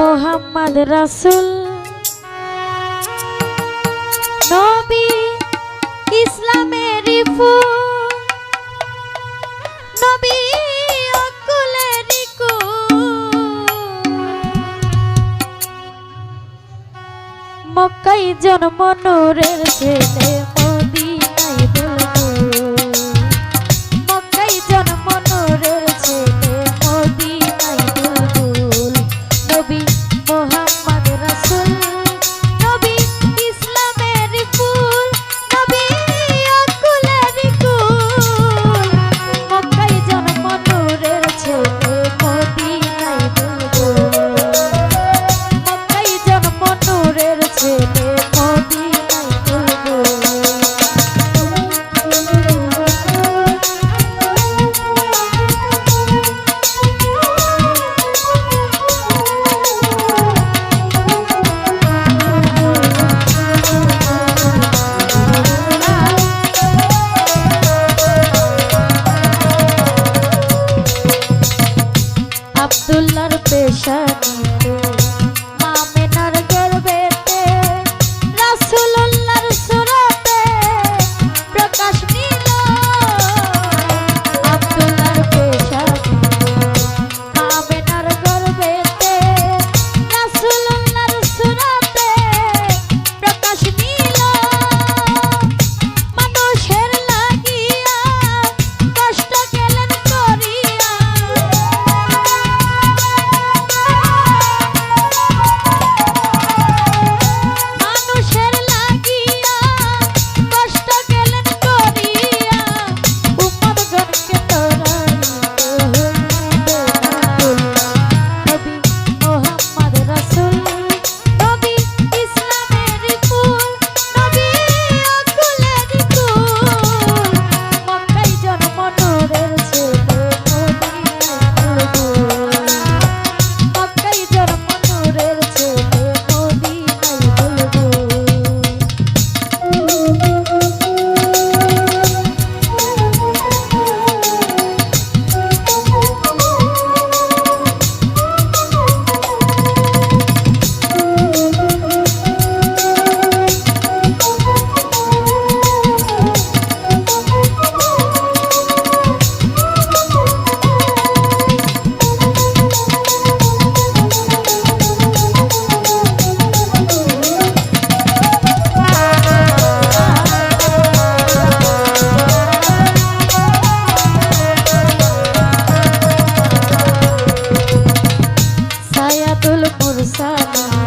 মোহাম্মদ রসুল। নবী ইসলামের নবী অকুলের মক্কাই জন্ম নূরের ছেলে তুল মুরসালা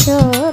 ছোট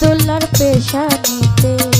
তোলার পেশা নিতে।